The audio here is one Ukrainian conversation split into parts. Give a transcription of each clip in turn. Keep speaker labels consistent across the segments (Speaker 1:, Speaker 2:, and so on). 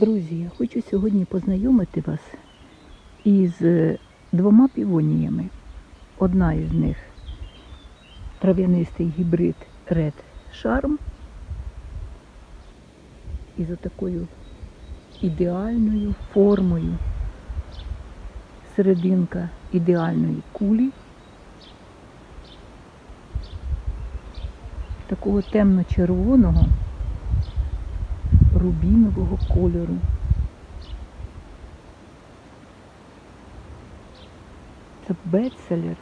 Speaker 1: Друзі, я хочу сьогодні познайомити вас із е, двома півоніями. Одна із них трав'янистий гібрид Red Charm із отакою ідеальною формою. Серединка ідеальної кулі. Такого темно-червоного рубінового кольору. Це бестселер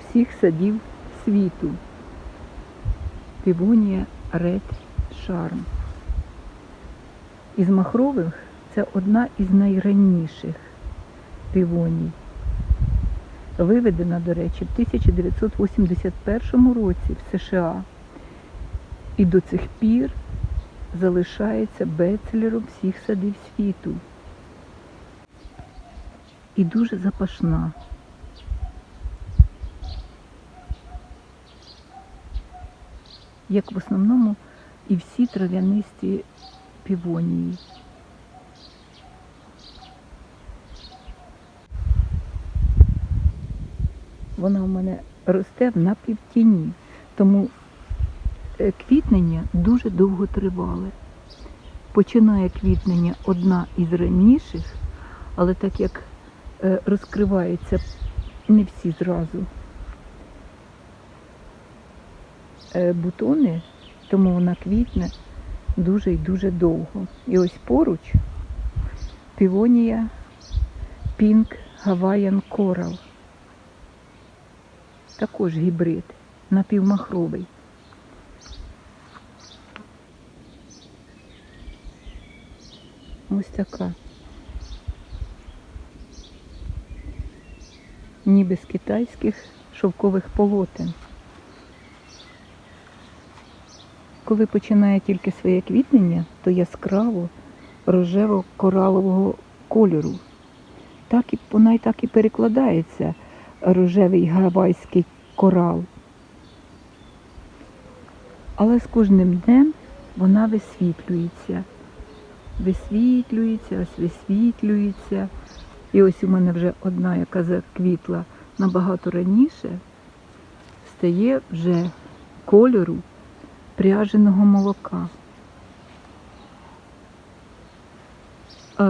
Speaker 1: всіх садів світу. Півонія Red Charm. Із махрових це одна із найранніших півоній. Виведена, до речі, в 1981 році в США. І до цих пір залишається бестселером всіх садів світу. І дуже запашна. Як в основному і всі трав'янисті півонії. Вона у мене росте в напівтіні, тому квітнення дуже довго тривале. Починає квітнення одна із раніших, але так як е, розкриваються не всі зразу е, бутони, тому вона квітне дуже і дуже довго. І ось поруч півонія Pink Hawaiian Coral. Також гібрид, напівмахровий. Ось така. Ніби з китайських шовкових полотен. Коли починає тільки своє квітнення, то яскраво рожево-коралового кольору. Так і вона й так і перекладається рожевий гавайський корал. Але з кожним днем вона висвітлюється. Висвітлюється, ось висвітлюється. І ось у мене вже одна, яка заквітла набагато раніше, стає вже кольору пряженого молока.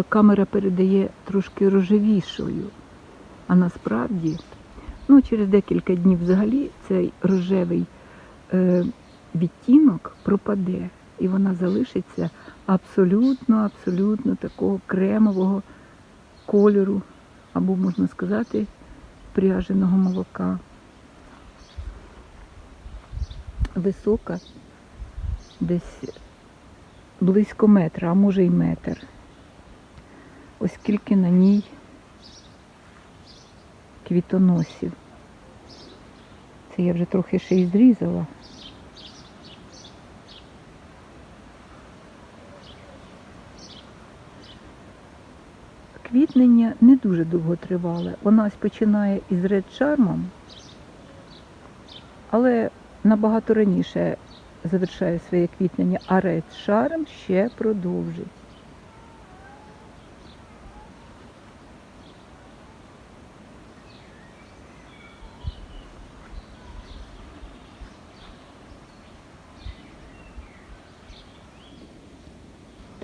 Speaker 1: Камера передає трошки рожевішою, а насправді, ну, через декілька днів взагалі цей рожевий е, відтінок пропаде, і вона залишиться абсолютно, абсолютно такого кремового кольору, або, можна сказати, пряженого молока. Висока, десь близько метра, а може й метр. Ось скільки на ній квітоносів. Це я вже трохи ще й зрізала. Квітнення не дуже довго тривале. Вона починає із Red Charm, але набагато раніше завершає своє квітнення, а Red Charm ще продовжить.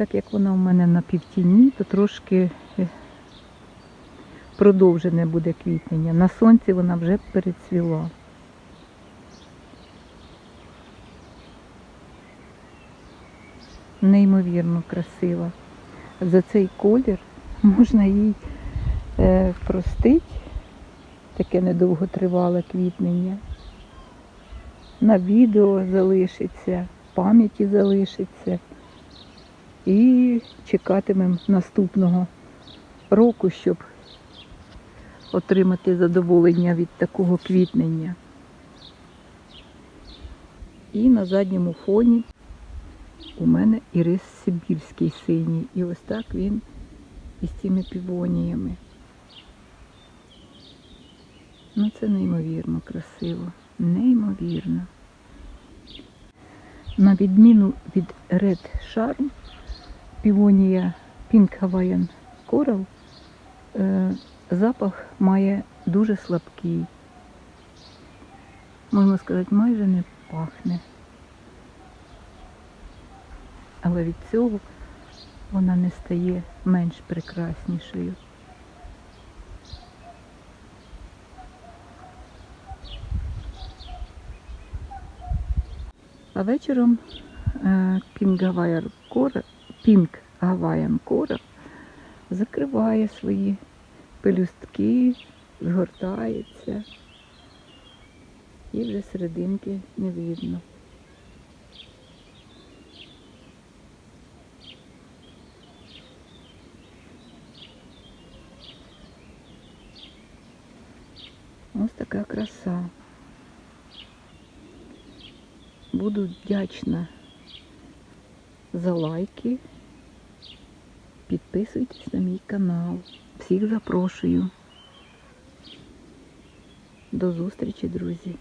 Speaker 1: Так як вона у мене на півтіні, то трошки е, продовжене буде квітнення. На сонці вона вже перецвіла. Неймовірно красива. За цей колір можна їй е, простить таке недовготривале квітнення. На відео залишиться, в пам'яті залишиться. І чекатимемо наступного року, щоб отримати задоволення від такого квітнення. І на задньому фоні у мене ірис Сибірський синій. І ось так він із цими півоніями. Ну це неймовірно красиво. Неймовірно. На відміну від Red Charm, півонія Pink Hawaiian Coral е, запах має дуже слабкий. Можна сказати, майже не пахне. Але від цього вона не стає менш прекраснішою. А вечором е, Pink Pink Hawaiian Coral закриває свої пелюстки, згортається і вже серединки не видно. Ось така краса. Буду вдячна за лайки. Підписуйтесь на мій канал. Всіх запрошую. До зустрічі, друзі!